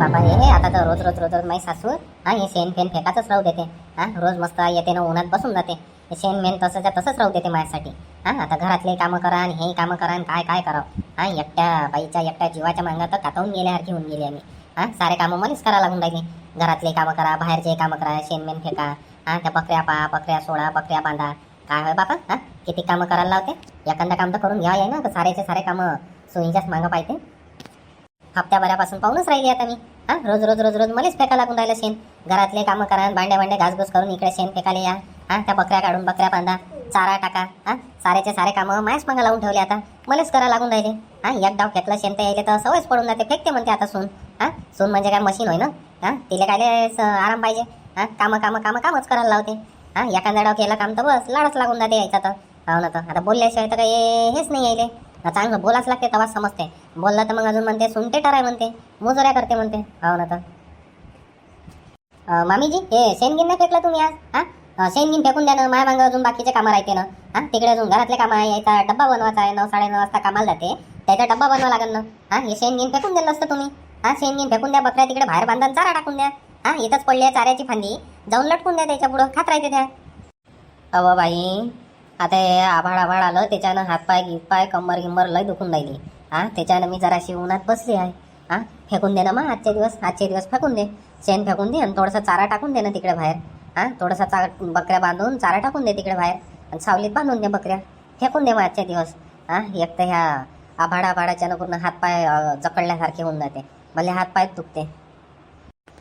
बाबा हे आता तर रोज रोज रोज रोज माझी सासू हा हे शेण फेन फेकाचंच राहू देते. हा रोज मस्त येते ना उन्हात बसून जाते. हे शेण मेन तसंच्या तसंच राहू देते माझ्यासाठी. हा आता घरातले कामं करा आणि हे कामं करा आणि काय काय करावं. हा एकट्या बाईच्या एकट्या जीवाच्या मांगात तर गेल्यासारखी होऊन गेली आम्ही. हा सारे कामं मनीच करा लागून राहिले. घरातले कामं करा बाहेरचे कामं करा शेणमेन फेका. हा त्या बकऱ्या पा बकऱ्या सोडा बकऱ्या बांधा. काय होय बापा? हा किती कामं करायला लावते? एखादं काम तर करून घ्या ना सारेचे सारे कामं सोयीच्याच मागं पाहिजे हप्त्याभरापासून पाहूनच राहिली आता मी. हा रोज रोज रोज रोज मलाच फेका लागून राहिलं शेण. घरातले कामं करा भांड्या भांड्या घासघूस करून इकडे शेण फेकाले या. हा त्या बकऱ्या काढून बकऱ्या बांधा चारा टाका. हा सारेचे सारे कामं मायाच मागं लावून ठेवले आता. मलाच करा लागून राहिले. हा एक डाव फेकलं शेण तर यायले तर सवयच पडून जाते. फेकते म्हणते आता सून. हा सून म्हणजे काय मशीन होय ना? हा तिला काय स- आराम पाहिजे. हा कामं कामं कामं कामच करायला लावते. हा एखादा डाव केलं काम तर बस लाडच लागून जाते यायचा तर. हो ना तर आता बोलल्याशिवाय तर काही हेच नाही यायले. चांगलं बोलाच लागते तेव्हाच समजते. बोललं तर मग अजून म्हणते सुनते टराय म्हणते मुजऱ्या करते म्हणते. हो ना तर. मामीजी हे शेणगिन नाही फेकलं तुम्ही आज? हां? शेणगिन फेकून द्या ना माया मागं अजून बाकीचे कामं राहते ना. हां? तिकडे अजून घरातले कामं आहे यायचा डब्बा बनवायचा आहे नऊ साडे नऊ वाजता कामाला जाते. त्याचा डब्बा बनवा लागेल ना. हां? हे शेणगिन फेकून दिलं असतं तुम्ही. हा? शेणगिन फेकून द्या बकऱ्या तिकडे बाहेर बांधा चारा टाकून द्या. हां? इथंच पडली आहे चाऱ्याची फांदी. जाऊन लटकून द्या त्याच्या पुढं. खात राहते त्या. अव बाई आता हे आभाळ आभाळ आलं त्याच्यानं हातपाय गितपाय कंबर गिंबर लय दुखून राहिली. हा त्याच्यानं मी जराशी उन्हात बसली आहे. हा फेकून दे ना मग आजचे दिवस आजचे दिवस फेकून दे. शेण फेकून दे आणि थोडासा चारा टाकून दे ना तिकडे बाहेर. हा थोडासा चा बकऱ्या बांधून चारा टाकून दे तिकडे बाहेर. आणि सावलीत बांधून दे बकऱ्या. फेकून दे मग आजचे दिवस. हा एक तर ह्या आभाडा आभाडाच्यानं पूर्ण हातपाय जकडल्यासारखे होऊन जाते. मला हातपायच दुखते.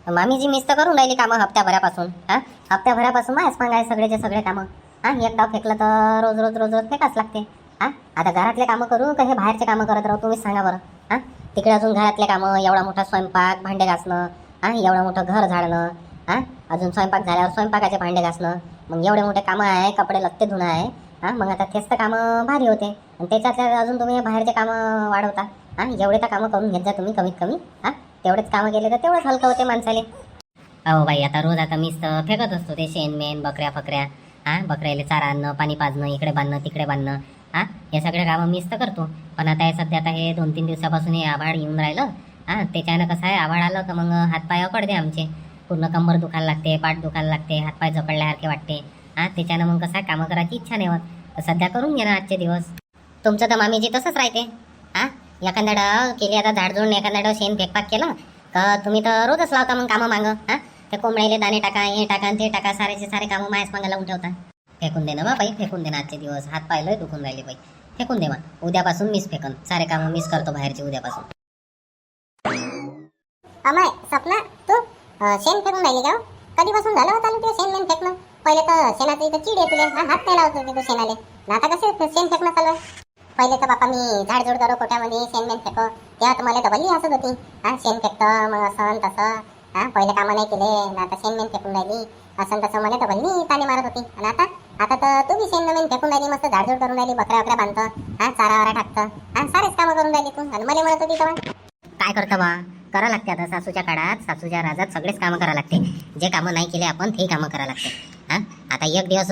मामीजी मिस तर करून राहिली कामं हप्त्याभरापासून. हा हप्त्याभरापासून मायच मागाय सगळेचे सगळे कामं. हा एक डाव फेकलं तर रोज रोज रोज रोज फेकाच लागते. हा आता घरातले कामं करू का हे बाहेरचे कामं करत राहू? तुम्हीच सांगा बरं. हा तिकडे अजून घरातले कामं एवढा मोठा स्वयंपाक भांडे घासणं हा एवढं मोठं घर झाडणं हा अजून स्वयंपाक झाल्यावर स्वयंपाकाचे भांडे घासणं मग एवढे मोठे कामं आहे कपडे लत्ते धुणं आहे हा मग आता तेच तर कामं भारी होते. आणि त्याच्यातल्या अजून तुम्ही बाहेरचे कामं वाढवता. हा एवढे तर कामं करून घेत जा तुम्ही कमीत कमी. हा तेवढेच कामं केले तर तेवढंच हलकं होते माणसाले. अहो बाई आता रोज आता मीच तर फेकत असतो ते शेण मेन बकऱ्या फकऱ्या. हा? बकऱ्याला चारा आणणं पाणी पाजणं इकडे बांधणं तिकडे बांधणं. हा? हे सगळे कामं मीच तर करतो. पण आता हे सध्या आता हे दोन तीन दिवसापासून हे आभाळ येऊन राहिलं. हा? त्याच्यानं कसं आहे आभाळ आलं तर मग हातपाय अकडते आमचे. पूर्ण कंबर दुखायला लागते पाठ दुखायला लागते हातपाय जपडल्यासारखे वाटते. हां? त्याच्यानं मग कसं आहे कामं करायची इच्छा नाही होत. सध्या करून घे ना आजचे दिवस. तुमचं तर मामीजी तसंच राहते. हां? एखाद्या केली आता झाडझुडून एखाद्या शेण फेकपाक केलं तर तुम्ही तर रोजच लावता मग कामं मागं. हां? ते कोंबड्याले दाणे टाका हे टाका ते टाका सारेचे सारे कामं मायाच मागं लावून ठेवता. फेकून दे ना बा बाई फेकून दे ना आजचे दिवस. हात पाय लय दुखून राहिले बाई. फेकून दे मग उद्यापासून मीच फेकन. सारे कामं मीच करतो बाहेरचे उद्यापासून. अमाय सपना तू? शेण फेकून राहिली का हो? कधीपासून झालं होतं ते शेण मेन फेकणं? पहिले तर शेणाचं इथं चीड येते हा हात नाही लावत होते तू शेणाले. ना आता कसे शेण फेकणं चालू आहे. पहिले तर बापा मी झाडझूड करो कोट्यामध्ये शेण मेन फेको. तेव्हा तर मला तर भल्ली हसत होती. हा शेण फेकतं मग असं तसं. हा पहिले कामं नाही केले ना आता शेन मेन फेकून राहिली. असं तसं म्हणे तर भल्ली ताने मारत होती. आणि आता? आता तर तू बी शेण फेकून राहिली मस्त झाडझूड करून राहिली बकऱ्या वकऱ्या बांधतं हा चारा वारा टाकतं हा सारेच कामं करून राहिली तू. आणि मला म्हणत होती तेव्हा? काय करतं बा? करा लागते आता सासूच्या काळात. सासूच्या राजात सगळेच कामं करा लागते. जे कामं नाही केले आपण ते कामं करा लागते. हा? आता एक दिवस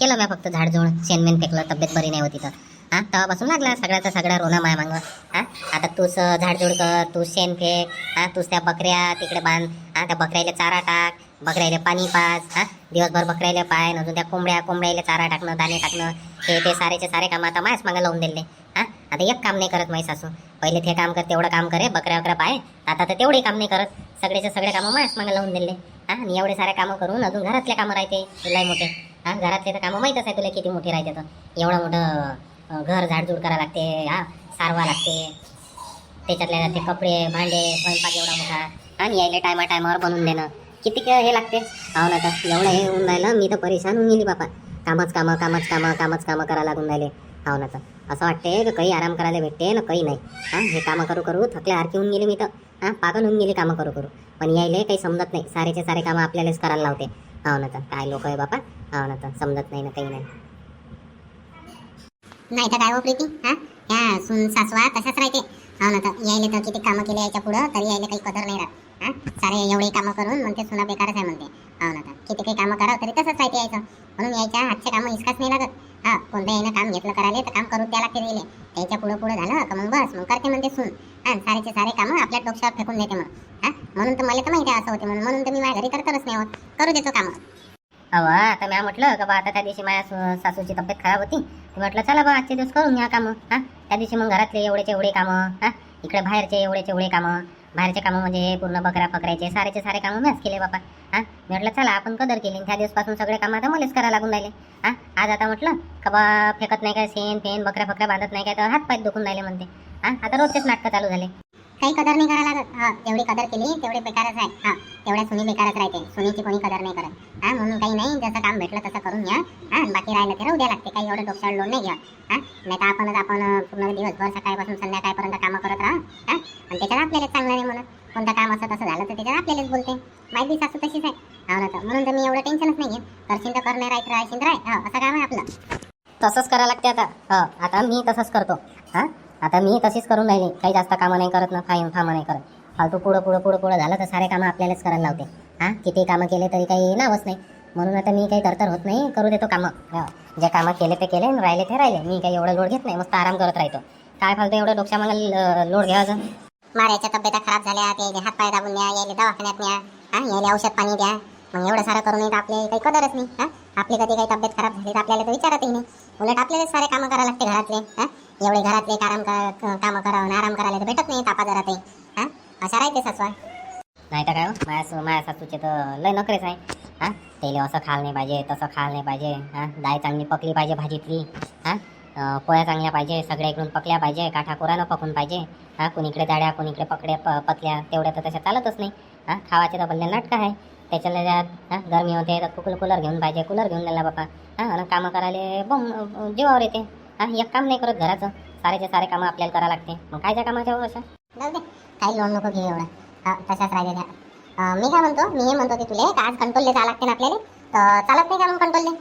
केलं मी फक्त झाडझुड शेणमेन फेकलं तब्येत बरी नाही होती तर. हा तेव्हापासून लागला सगळ्याचा सगळा रोना माया मागं हा आता तूच झाडझुड कर तू शेण फेक हा तूच त्या बकऱ्या तिकडे बांध हा त्या बकऱ्याला चारा टाक बकऱ्याला पाणी पाच हा दिवसभर बकऱ्याला पाय अजून त्या कोंबड्या कोंबड्याला चारा टाकणं दाणे टाकणं हे ते सारेचे सारे कामं आता मायच मागं लावून दिले. हा आता एक काम नाही करत माई सासू. पहिले ते काम कर तेवढं काम करे बकऱ्या वकऱ्या पाय. आता तर तेवढे काम नाही करत. सगळेचे सगळे कामं मायाच मागं लावून दिले. हा आणि एवढे सारे कामं करून अजून घरातले कामं राहते लय मोठे. हा घरातले तर कामं माहीतच आहे तुला किती मोठी राहते तर. एवढं मोठं घर झाडझूड करावं लागते हा सारवा लागते. त्याच्यातल्या ते कपडे भांडे स्वयंपाक एवढा मोठा. आणि यायला टायमा टायमावर बनवून देणं. किती हे लागते? हो ना तर एवढं हे होऊन राहिलं मी तर परेशान होऊन गेली बापा. कामच कामं कामच कामं कामच कामं करायला लागून राहिले. हो ना तर असं वाटते की काही आराम करायला भेटते ना काही नाही. हां हे कामं करू करू थकल्यासारखी होऊन गेली मी तर. हां पागल होऊन गेली कामं करू करू. पण यायले काही समजत नाही. सारेचे सारे कामं आपल्यालाच करायला लावते. हो ना तर काय लोक आहे बापा? हो ना तर समजत नाही ना काही नाही. नाही तर काय हो प्रीती. हा? ह्या सुन सासवा तशाच राहते. हो ना तर यायले तर किती कामं केले याच्या पुढं तरी यायला काही कदर नाही राहत. हा? सारे एवढे कामं करून म्हणते सुना बेकारच आहे म्हणते. हो ना तर किती काही कामं करावं तरी तसंच राहते यायचं. म्हणून यायच्या हातचे कामं इसकाच नाही लागत. हा कोणत्या यानं काम घेतलं करायला तर काम करू त्याला लागते यायले त्याच्या पुढं पुढं झालं का मग बस मग करते म्हणते सून. हा सारेचे सारे कामं आपल्या डोक्यावर फेकून देते मग. हा? म्हणून तर मला तर माहिती असं होते म्हणून. म्हणून तर मी माझ्या घरी तर करत नाही होत. करू देतो काम. अहो आता मी म्हटलं का बा आता त्या दिवशी माझ्या सासूची तब्येत खराब होती. मी म्हटलं चला बा आजचे दिवस करून घ्या कामं हा? त्या दिवशी मग घरातले एवढेचे एवढे कामं हा? इकडे बाहेरचे एवढेचे एवढे कामं बाहेरचे कामं म्हणजे हे पूर्ण बकऱ्या फकरायचे सारेचे सारे कामं मॅच केले बापा हा? मी म्हटलं चला आपण कदर केली. त्या दिवसपासून सगळे कामं आता मलाच करायला लागून राहिले हा? आज आता म्हटलं का बा फेकत नाही काय सेन फेन बकऱ्या फकऱ्या बांधत नाही काय तर हात पाय दुखून राहिले म्हणते हा? आता रोजचेच नाटकं चालू झाले. काही कदर नाही करायला लागत. हा जेवढी कदर केली तेवढे बेकारच आहे हा तेवढ्या सुनी बेकारच राहते. सुनीची कोणी कदर नाही करत. हा म्हणून काही नाही जसं काम भेटलं तसं करून घ्या. हा बाकी राहिलं ते राहू द्या लागते. काही एवढं डोक्यावर लोन नाही घ्या. हा नाही तर आपणच आपण पूर्ण दिवसभर सकाळपासून संध्याकाळपर्यंत कामं करत राहा. हा आणि त्याच्यात आपल्याला चांगलं नाही म्हणून कोणतं काम असं तसं झालं तर त्याच्यात आपल्यालाच बोलते. माहिती सासू तशीच आहे. हा ना तर म्हणून तर मी एवढं टेन्शनच नाही घेत करशील तर करणे राहायचं राहायशील राय हा असं काम आहे आपलं. तसंच करायला लागते आता. हा आता मी तसंच करतो. हा आता मी तशीच करून राहिली. काही जास्त कामं नाही करत ना फाईन फामं नाही करत. फालतू पुढं पुढं पुढं पुढं झालं तर सारे कामं आपल्यालाच करायला लावते. हा? किती कामं केले तरी काही नावच नाही. म्हणून आता मी काही तरतर होत नाही करू देतो कामं. हो. जे कामं केले ते केले आणि राहिले ते राहिले. मी काही एवढं लोड घेत नाही मस्त आराम करत राहतो. काय फालतो एवढं डोक्या मग लोड घ्यायचं मारायच्या तब्येता खराब झाल्या ते हात पाय दाबून द्या यायला दवाखान्यात न्या हा? यायला औषध पाणी द्या. मग एवढं सारं करून तर आपले काही कदरच नाही हा? आपली कधी काही तब्येत खराब झाली तर आपल्याला तर विचारतही नाही. उलट आपल्याला सारे कामं करायला लागते घरातले हा? एवढे घरातले काम कामं करावं आराम करायला तर भेटत नाही तापा जरातही. हा? अशा राहते सासवा नाही तर काय हो, माझ्या माझ्या सासूचे तर लय नखरेच आहे. हा? तेले असं खाल नाही पाहिजे तसं खाल नाही पाहिजे हा? डाळ चांगली पकली पाहिजे भाजीतली हा? पोळ्या चांगल्या पाहिजे सगळ्या इकडून पकल्या पाहिजे काठा कोरानं पकून पाहिजे हा? कुणीकडे जाड्या कुणीकडे पकड्या प पतल्या तेवढ्या तर तशा चालतच नाही हा? खावाचे तर भल्ले नाटकं आहे त्याच्याला त्यात हा? गरमी होते तर कुकल कूलर घेऊन पाहिजे कूलर घेऊन दिला बापा हा? आणि कामं करायला बम जीवावर येते. हा एक काम नाही करत घराचं. सारेचे सारे कामं आपल्याला करावं लागते. मग कायच्या कामाच्या हो असं जाऊ दे. काही लोन नको घेऊ एवढं. तशाच राहिले मी काय म्हणतो? मी हे म्हणतो की तुले आज कंट्रोलले जावं लागते ना आपल्याला? तर चालत नाही का मग कंट्रोलले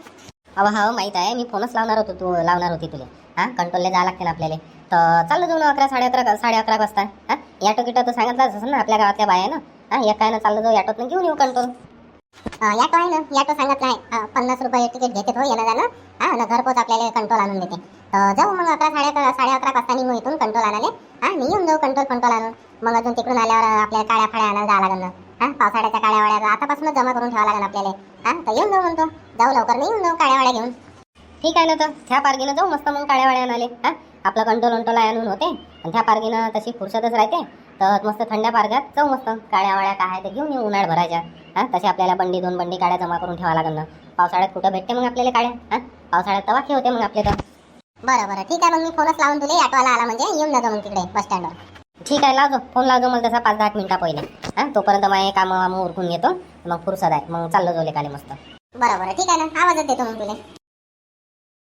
अहो हा माहीत आहे. मी फोनच लावणार होतो तू लावणार होती तुला. हा कंट्रोलला जावं लागते ना आपल्याला. तर चाललं जाऊ ना अकरा साडे अकरा साडे अकरा वाजता. हा याटो गिटो तर सांगितलंच असेल ना आपल्या गावातल्या बाया ना? हा एकानं चाललं जाऊ याटोतनं घेऊन येऊ कंट्रोल याटो आहे ना याटो सांगितलं आहे. पन्नास रुपये तिकीट घेते तो येणं जाणं. हा आणि घरपोच आपल्याला कंट्रोल आणून देते. तर जाऊ मग अकरा साडे अकरा साडे अकरा वाजता निघू इथून कंट्रोल आणाले हां मी येऊन जाऊ कंट्रोल कंट्रोल आणून. मग अजून तिकडून आल्यावर आपल्या काळ्या फाळ्या आणायला जावं लागेल. हां पावसाळ्याच्या काळ्या वाड्या आतापासूनच जमा करून ठेवा लागेल आपल्याला. हां तर येऊन जाऊ म्हणतो. जाऊ लवकर नाही येऊन जाऊ काळ्या वाड्या घेऊन. ठीक आहे ना तर त्या पारगीनं जाऊ मस्त मग काळ्या वाड्या आणाले हां आपलं कंट्रोल अंटोला आणून होते. आणि त्या पारगीनं तशी फुरसतच राहते. तर मस्त थंड्या पारग्यात जाऊ मस्त. काळ्या वाळ्या काय आहे ते घेऊन येऊ उन्हाळ भरायच्या. हा तसे आपल्याला बंडी दोन बंडी काड्या जमा करून ठेवा लागेल ना. पावसाळ्यात कुठं भेटते मग आपल्याला काड्या? हां पावसाळ्यात तवाखे होते मग आपले तर. बरं बरं. ठीक आहे मग मी फोनच लावून तुला ऑटोवाला आला म्हणजे येऊन जातो मग तिकडे बस स्टँडवर ठीक आहे लावतो फोन लावतो मला तसा पाच दहा मिनिटा पहिले. हा तोपर्यंत माझे कामं वामं उरकून घेतो. मग फुरसत आहे. मग चाललो जाऊ काले मस्त. बरं बरं. ठीक आहे ना. आवाजच देतो मग तुला.